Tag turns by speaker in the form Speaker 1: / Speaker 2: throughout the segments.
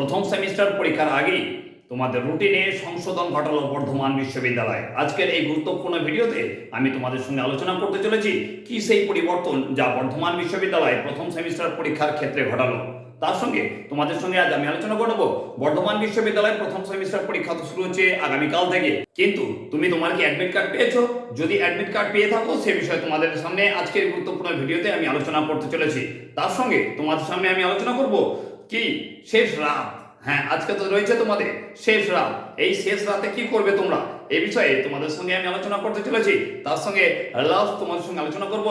Speaker 1: প্রথম সেমিস্টার পরীক্ষার আগেই তোমাদের রুটিনে সংশোধন ঘটালো বর্ধমান বিশ্ববিদ্যালয়। আজকের এই গুরুত্বপূর্ণ ভিডিওতে আমি তোমাদের সঙ্গে আলোচনা করতে চলেছি, কি সেই পরিবর্তন যা বর্ধমান বিশ্ববিদ্যালয় প্রথম সেমিস্টার পরীক্ষার ক্ষেত্রে ঘটালো। তার সঙ্গে তোমাদের সঙ্গে আজ আমি আলোচনা করব, বর্ধমান বিশ্ববিদ্যালয় প্রথম সেমিস্টার পরীক্ষা তো শুরু হচ্ছে আগামীকাল থেকে। কিন্তু তুমি তোমার কি অ্যাডমিট কার্ড পেয়েছ? যদি অ্যাডমিট কার্ড পেয়ে থাকো, সে বিষয়ে তোমাদের সামনে আজকের গুরুত্বপূর্ণ ভিডিওতে আমি আলোচনা করতে চলেছি। তার সঙ্গে তোমাদের সামনে আমি আলোচনা করব কি? শেষ রাত। হ্যাঁ আজকে তো রয়েছে তোমাদের। শেষ রাত। এই শেষ রাতে কি করবে তোমরা? এই বিষয়ে তোমাদের সঙ্গে আমি আলোচনা করতে চলেছি। তার সঙ্গে লাস্ট তোমাদের সঙ্গে আলোচনা করব।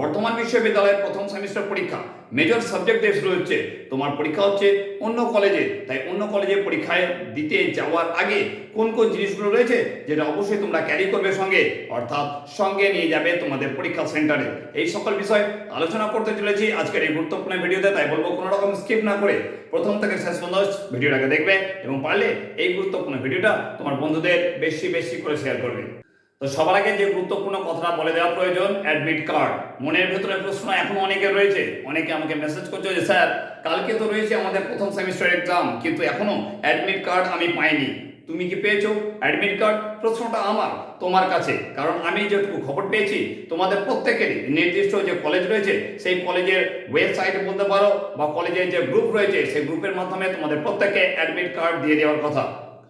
Speaker 1: বর্তমান বিশ্ববিদ্যালয়ের প্রথম সেমিস্টার পরীক্ষা। মেজর সাবজেক্ট দিয়ে শুরু হচ্ছে। তোমার পরীক্ষা হচ্ছে অন্য কলেজে তাই অন্য কলেজে পরীক্ষায় দিতে যাওয়ার আগে কোন কোন জিনিসগুলো রয়েছে যেটা অবশ্যই তোমরা ক্যারি করবে সঙ্গে, অর্থাৎ সঙ্গে নিয়ে যাবে তোমাদের পরীক্ষা সেন্টারে এই সকল বিষয় আলোচনা করতে চলেছি আজকের এই গুরুত্বপূর্ণ ভিডিওতে। তাই বলব কোনো রকম স্কিপ না করে প্রথম থেকে শেষ পর্যন্ত ভিডিওটাকে দেখবে এবং পারলে এই গুরুত্বপূর্ণ ভিডিওটা তোমার বন্ধুদের বেশি বেশি করে শেয়ার করবে। তো সবার আগে যে গুরুত্বপূর্ণ কথাটা বলে দেওয়া প্রয়োজন অ্যাডমিট কার্ড মনের ভেতরে প্রশ্ন এখন অনেকে রয়েছে। অনেকে আমাকে মেসেজ করছে যে, স্যার, কালকে তো রয়েছে আমাদের প্রথম সেমিস্টার এক্সাম কিন্তু এখনও অ্যাডমিট কার্ড আমি পাইনি। তুমি কি পেয়েছ? অ্যাডমিট কার্ড প্রশ্নটা আমার, তোমার কাছে। কারণ আমি যেটুকু খবর পেয়েছি, তোমাদের প্রত্যেকেরই নির্দিষ্ট যে কলেজ রয়েছে, সেই কলেজের ওয়েবসাইটে বলতে পারো বা কলেজের যে গ্রুপ রয়েছে, সেই গ্রুপের মাধ্যমে তোমাদের প্রত্যেকে অ্যাডমিট কার্ড দিয়ে দেওয়ার কথা।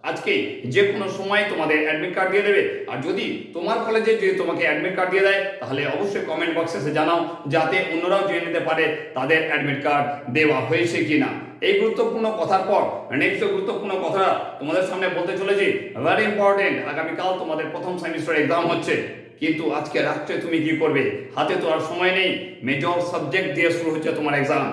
Speaker 1: আজকে যে কোনো সময় তোমাদের অ্যাডমিট কার্ড দিয়ে দেবে। আর যদি তোমার কলেজে যদি তোমাকে অ্যাডমিট কার্ড দিয়ে দেয়, তাহলে অবশ্যই কমেন্ট বক্সে জানাও, যাতে অন্যরাও জেনে নিতে পারে তাদের অ্যাডমিট কার্ড দেওয়া হয়েছে কি না এই গুরুত্বপূর্ণ কথার পর নেক্সট গুরুত্বপূর্ণ কথা তোমাদের সামনে বলতে চলেছি। ভেরি ইম্পর্টেন্ট আগামীকাল তোমাদের প্রথম সেমিস্টার এক্সাম হচ্ছে। কিন্তু আজকে রাত্রে তুমি কি করবে? হাতে তো আর সময় নেই। মেজর সাবজেক্ট দিয়ে শুরু হচ্ছে তোমার এক্সাম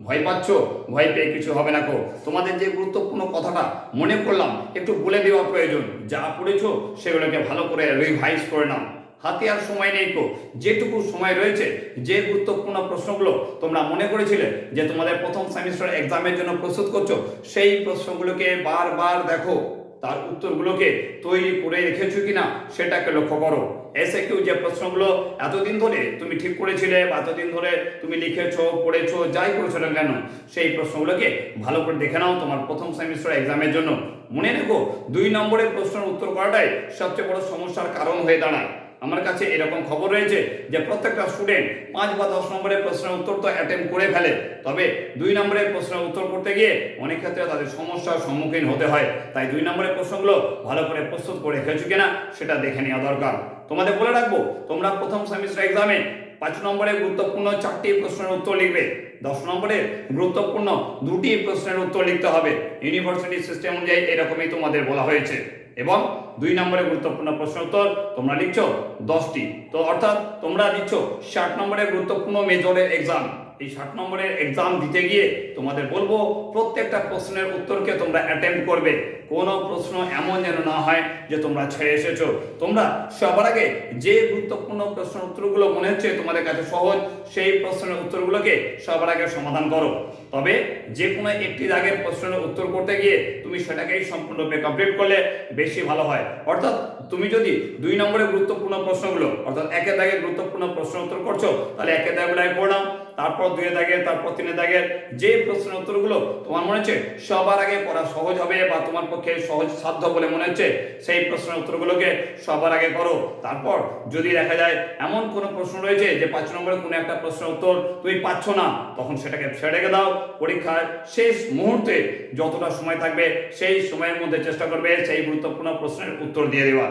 Speaker 1: ভয় পাচ্ছ? ভয় পেয়ে কিছু হবে না কো তোমাদের যে গুরুত্বপূর্ণ কথাটা মনে করলাম, একটু বলে দেওয়া প্রয়োজন। যা পড়েছো সেগুলোকে ভালো করে রিভাইজ করে নাও। হাতে আর সময় নেই কো যেটুকু সময় রয়েছে, যে গুরুত্বপূর্ণ প্রশ্নগুলো তোমরা মনে করেছিলে যে তোমাদের প্রথম সেমিস্টার এক্সামের জন্য প্রস্তুত করছ, সেই প্রশ্নগুলোকে বারবার দেখো। তার উত্তরগুলোকে তৈরি করে রেখেছো কিনা, সেটাকে লক্ষ্য করো। এসে কেউ যে প্রশ্নগুলো এতদিন ধরে তুমি ঠিক করেছিলে বা এতদিন ধরে তুমি লিখেছো, পড়েছো, যাই করেছ না কেন, সেই প্রশ্নগুলোকে ভালো করে দেখে নাও তোমার প্রথম সেমিস্টার এক্সামের জন্য। মনে রেখো, দুই নম্বরের প্রশ্নের উত্তর করাটাই সবচেয়ে বড় সমস্যার কারণ হয়ে দাঁড়ায়। আমার কাছে এরকম খবর রয়েছে যে প্রত্যেকটা স্টুডেন্ট পাঁচ বা দশ নম্বরের প্রশ্নের উত্তর তো অ্যাটেম্প করে ফেলে। তবে দুই নম্বরের প্রশ্নের উত্তর করতে গিয়ে অনেক ক্ষেত্রে তাদের সমস্যার সম্মুখীন হতে হয়। তাই দুই নম্বরের প্রশ্নগুলো ভালো করে প্রস্তুত করে রেখেছো কিনা, সেটা দেখে নেওয়া দরকার। তোমাদের বলে রাখব, তোমরা প্রথম সেমিস্টার এক্সামে পাঁচ নম্বরে গুরুত্বপূর্ণ চারটি প্রশ্নের উত্তর লিখবে। দশ নম্বরে গুরুত্বপূর্ণ দুটি প্রশ্নের উত্তর লিখতে হবে। ইউনিভার্সিটি সিস্টেম অনুযায়ী এরকমই তোমাদের বলা হয়েছে। এবং দুই নম্বরে গুরুত্বপূর্ণ প্রশ্ন উত্তর তোমরা লিখছো দশটি। তো অর্থাৎ তোমরা দিচ্ছ ষাট নম্বরে গুরুত্বপূর্ণ মেজরের এক্সাম এই ষাট নম্বরের এক্সাম দিতে গিয়ে তোমাদের বলব, প্রত্যেকটা প্রশ্নের উত্তরকে তোমরা অ্যাটেম্প করবে। কোনো প্রশ্ন এমন যেন না হয় যে তোমরা ছেড়ে এসেছ। তোমরা সবার আগে যে গুরুত্বপূর্ণ প্রশ্নের উত্তরগুলো মনে হচ্ছে তোমাদের কাছে সহজ, সেই প্রশ্নের উত্তরগুলোকে সবার আগে সমাধান করো। তবে যে কোনো একটি দাগের প্রশ্নের উত্তর করতে গিয়ে তুমি সেটাকেই সম্পূর্ণরূপে কমপ্লিট করলে বেশি ভালো হয়। অর্থাৎ তুমি যদি দুই নম্বরের গুরুত্বপূর্ণ প্রশ্নগুলো, অর্থাৎ একের দাগের গুরুত্বপূর্ণ প্রশ্ন উত্তর করছ, তাহলে একের দাগগুলো পড়াও তারপর দুই দাগের তারপর তিনের দাগের যে প্রশ্নের উত্তরগুলো তোমার মনে হচ্ছে সবার আগে পড়া সহজ হবে বা তোমার পক্ষে সহজ সাধ্য বলে মনে হচ্ছে, সেই প্রশ্নের উত্তরগুলোকে সবার আগে করো তারপর যদি দেখা যায় এমন কোনো প্রশ্ন রয়েছে যে পাঁচ নম্বরের কোনো একটা প্রশ্নের উত্তর তুমি পাচ্ছ না, তখন সেটাকে ছেড়ে দাও। পরীক্ষার শেষ মুহূর্তে যতটা সময় থাকবে, সেই সময়ের মধ্যে চেষ্টা করবে সেই গুরুত্বপূর্ণ প্রশ্নের উত্তর দিয়ে দেওয়া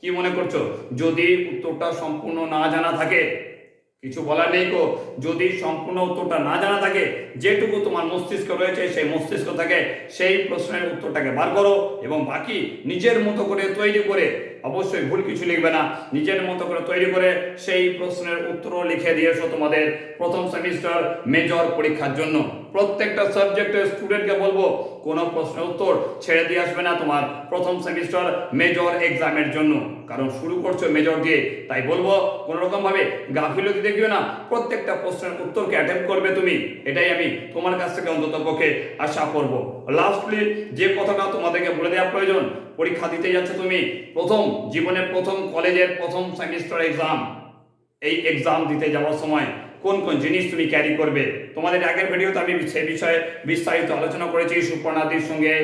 Speaker 1: কি মনে করছ? যদি উত্তরটা সম্পূর্ণ না জানা থাকে কিছু বলার নেই কো যদি সম্পূর্ণ উত্তরটা না জানা থাকে, যেটুকু তোমার মস্তিষ্ক রয়েছে, সেই মস্তিষ্ক থেকে সেই প্রশ্নের উত্তরটাকে বার করো এবং বাকি নিজের মতো করে তৈরি করে, অবশ্যই ভুল কিছু লিখবে না, নিজের মতো করে তৈরি করে সেই প্রশ্নের উত্তরও লিখে দিয়েছ তোমাদের প্রথম সেমিস্টার মেজর পরীক্ষার জন্য। প্রত্যেকটা সাবজেক্টের স্টুডেন্টকে বলব, কোনো প্রশ্নের উত্তর ছেড়ে দিয়ে আসবে না তোমার প্রথম সেমিস্টার মেজর এক্সামের জন্য। কারণ শুরু করছ মেজর দিয়ে। তাই বলব কোনো রকম ভাবে গাফিলতি দেখিও না। প্রত্যেকটা প্রশ্নের উত্তরকে অ্যাটেম্প করবে তুমি। এটাই আমি তোমার কাছ থেকে অন্তত পক্ষে আশা করব। লাস্টলি যে কথাটা তোমাদেরকে বলে দেওয়া প্রয়োজন, পরীক্ষা দিতে যাচ্ছে তুমি, প্রথম জীবনের প্রথম কলেজের প্রথম সেমিস্টার এক্সাম এই এক্সাম দিতে যাওয়ার সময় কোন কোন জিনিস তুমি ক্যারি করবে। তোমাদের আগের ভিডিওতে আমি সে বিষয়ে বিস্তারিত আলোচনা করেছি সুপর্ণাদির সঙ্গে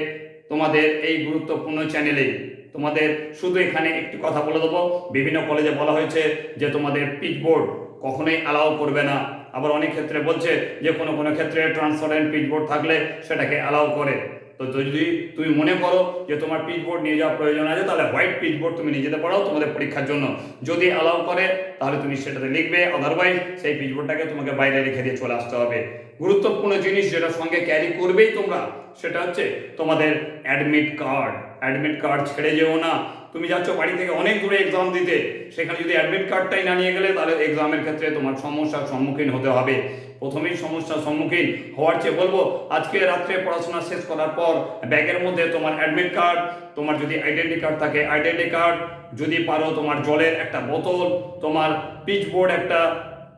Speaker 1: তোমাদের এই গুরুত্বপূর্ণ চ্যানেলে তোমাদের শুধু এখানে একটি কথা বলে দেবো। বিভিন্ন কলেজে বলা হয়েছে যে তোমাদের পিচবোর্ড কখনোই অ্যালাউ করবে না। আবার অনেক ক্ষেত্রে বলছে যে কোনো কোনো ক্ষেত্রে ট্রান্সপারেন্ট পিচবোর্ড থাকলে সেটাকে অ্যালাউ করে। তো যদি তুমি মনে করো যে তোমার পিচবোর্ড নিয়ে যাওয়ার প্রয়োজন আছে, তাহলে হোয়াইট পিচবোর্ড তুমি নিয়ে যেতে পারো তোমাদের পরীক্ষার জন্য। যদি অ্যালাউ করে, তাহলে তুমি সেটাতে লিখবে আদারওয়াইজ সেই পিচবোর্ডটাকে তোমাকে বাইরে রেখে দিয়ে চলে আসতে হবে। গুরুত্বপূর্ণ জিনিস যেটা সঙ্গে ক্যারি করবেই তোমরা, সেটা হচ্ছে তোমাদের অ্যাডমিট কার্ড অ্যাডমিট কার্ড ছেড়ে যেও না। তুমি যাচ্ছ বাড়ি থেকে অনেক দূরে এক্সাম দিতে, সেখানে যদি অ্যাডমিট কার্ডটাই না নিয়ে গেলে, তাহলে এক্সামের ক্ষেত্রে তোমার সমস্যার সম্মুখীন হতে হবে। প্রথমেই সমস্যার সম্মুখীন হওয়ার চেয়ে বলব, আজকে রাত্রে পড়াশোনা শেষ করার পর ব্যাগের মধ্যে তোমার অ্যাডমিট কার্ড তোমার যদি আইডেন্টি কার্ড থাকে আইডেন্টি কার্ড যদি পারো তোমার জলের একটা বোতল, তোমার পিচবোর্ড একটা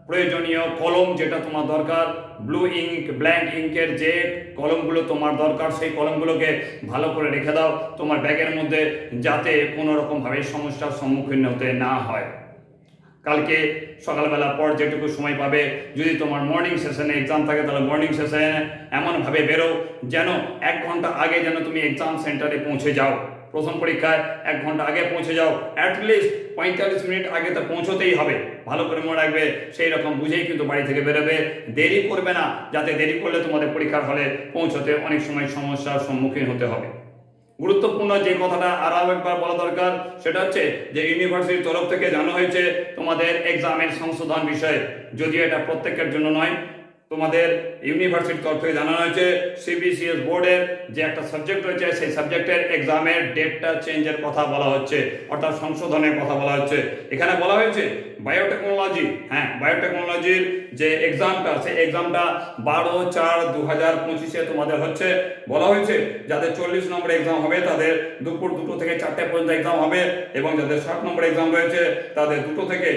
Speaker 1: প্রয়োজনীয় কলম যেটা তোমার দরকার ব্লু ইঙ্ক ব্ল্যাঙ্ক ইঙ্কের যে কলমগুলো তোমার দরকার, সেই কলমগুলোকে ভালো করে রেখে দাও। তোমার ব্যাগের মধ্যে যাতে কোনো রকমভাবে সমস্যার সম্মুখীন হতে না হয়। কালকে সকালবেলা পর যেটুকু সময় পাবে, যদি তোমার মর্নিং সেশনে এক্সাম থাকে, তাহলে মর্নিং সেশনে এমনভাবে বেরো, যেন এক ঘণ্টা আগে যেন তুমি এক্সাম সেন্টারে পৌঁছে যাও। প্রথম পরীক্ষায় এক ঘণ্টা আগে পৌঁছে যাও। অ্যাটলিস্ট পঁয়তাল্লিশ মিনিট আগে তো পৌঁছতেই হবে। ভালো করে মনে রাখবে, সেই রকম বুঝেই কিন্তু বাড়ি থেকে বেরোবে। দেরি করবে না, যাতে দেরি করলে তোমাদের পরীক্ষার হলে পৌঁছতে অনেক সময় সমস্যার সম্মুখীন হতে হবে। গুরুত্বপূর্ণ যে কথাটা আরও একবার বলা দরকার, সেটা হচ্ছে যে ইউনিভার্সিটির তরফ থেকে জানা হয়েছে তোমাদের এক্সামের সংশোধন বিষয়ে। যদিও এটা প্রত্যেকের জন্য নয় তোমাদের ইউনিভার্সিটির তরফ জানানো হয়েছে সিবিসিএস বোর্ডের যে একটা সাবজেক্ট রয়েছে, সেই সাবজেক্টের এক্সামের ডেটটা চেঞ্জের কথা বলা হচ্ছে, অর্থাৎ সংশোধনের কথা বলা হচ্ছে। এখানে বলা হয়েছে বায়োটেকনোলজি হ্যাঁ বায়োটেকনোলজির যে এক্সামটা সেই এক্সামটা বারো চার দু হাজার পঁচিশে তোমাদের হচ্ছে। বলা হয়েছে, যাদের চল্লিশ নম্বর এক্সাম হবে, তাদের দুপুর দুটো থেকে চারটে পর্যন্ত এক্সাম হবে এবং যাদের ষাট নম্বর এক্সাম রয়েছে, তাদের দুটো থেকে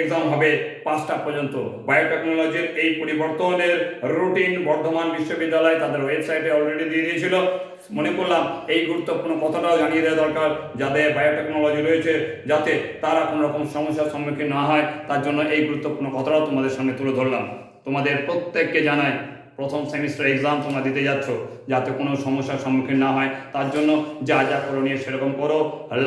Speaker 1: এক্সাম হবে পাঁচটা পর্যন্ত। বায়োটেকনোলজির এই পরিবর্তনের রুটিন বর্ধমান বিশ্ববিদ্যালয় তাদের ওয়েবসাইটে অলরেডি দিয়ে দিয়েছিল। মনে করলাম এই গুরুত্বপূর্ণ কথাটাও জানিয়ে দেওয়া দরকার যাদের বায়োটেকনোলজি রয়েছে, যাতে তারা কোনো রকম সমস্যার সম্মুখীন না হয়, তার জন্য এই গুরুত্বপূর্ণ কথাটাও তোমাদের সামনে তুলে ধরলাম। তোমাদের প্রত্যেককে জানাই প্রথম সেমিস্টার এক্সাম তোমরা দিতে যাচ্ছ, যাতে কোনো সমস্যার সম্মুখীন না হয়। তার জন্য যা যা করণীয় সেরকম করো।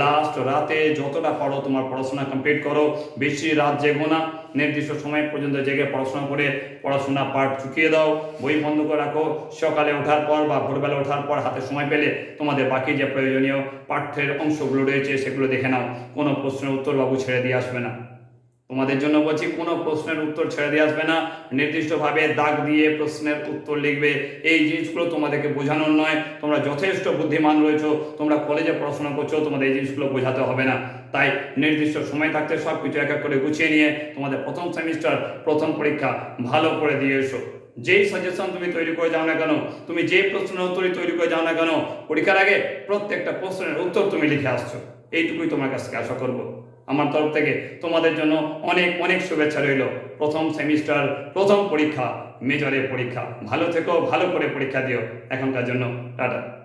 Speaker 1: লাস্ট রাতে যতটা পারো তোমার পড়াশোনা কমপ্লিট করো। বেশি রাত জেগো না। নির্দিষ্ট সময় পর্যন্ত জেগে পড়াশোনা করে পড়াশোনা পাঠ চুকিয়ে দাও। বই বন্ধ করে রাখো। সকালে ওঠার পর বা ভোরবেলা ওঠার পর হাতে সময় পেলে তোমাদের বাকি যে প্রয়োজনীয় পাঠ্যের অংশগুলো রয়েছে সেগুলো দেখে নাও। কোনো প্রশ্নের উত্তর বাবু ছেড়ে দিয়ে আসবে না। তোমাদের জন্য বলছি, কোনো প্রশ্নের উত্তর ছেড়ে দিয়ে আসবে না। নির্দিষ্টভাবে দাগ দিয়ে প্রশ্নের উত্তর লিখবে। এই জিনিসগুলো তোমাদেরকে বোঝানোর নয়। তোমরা যথেষ্ট বুদ্ধিমান রয়েছো, তোমরা কলেজে পড়াশোনা করছ, তোমাদের এই জিনিসগুলো বোঝাতে হবে না। তাই নির্দিষ্ট সময় থাকতে সব কিছু এক এক করে গুছিয়ে নিয়ে তোমাদের প্রথম সেমিস্টার, প্রথম পরীক্ষা ভালো করে দিয়ে এসো। যেই সাজেশন তুমি তৈরি করে যাও না কেন, তুমি যে প্রশ্নের উত্তরই তৈরি করে যাও না কেন, পরীক্ষার আগে প্রত্যেকটা প্রশ্নের উত্তর তুমি লিখে আসছো। এইটুকুই তোমার কাছ থেকে আশা করব। আমার তরফ থেকে তোমাদের জন্য অনেক অনেক শুভেচ্ছা রইল। প্রথম সেমিস্টার, প্রথম পরীক্ষা, মেজরের পরীক্ষা। ভালো থেকো, ভালো করে পরীক্ষা দিও। এখনকার জন্য টাটা।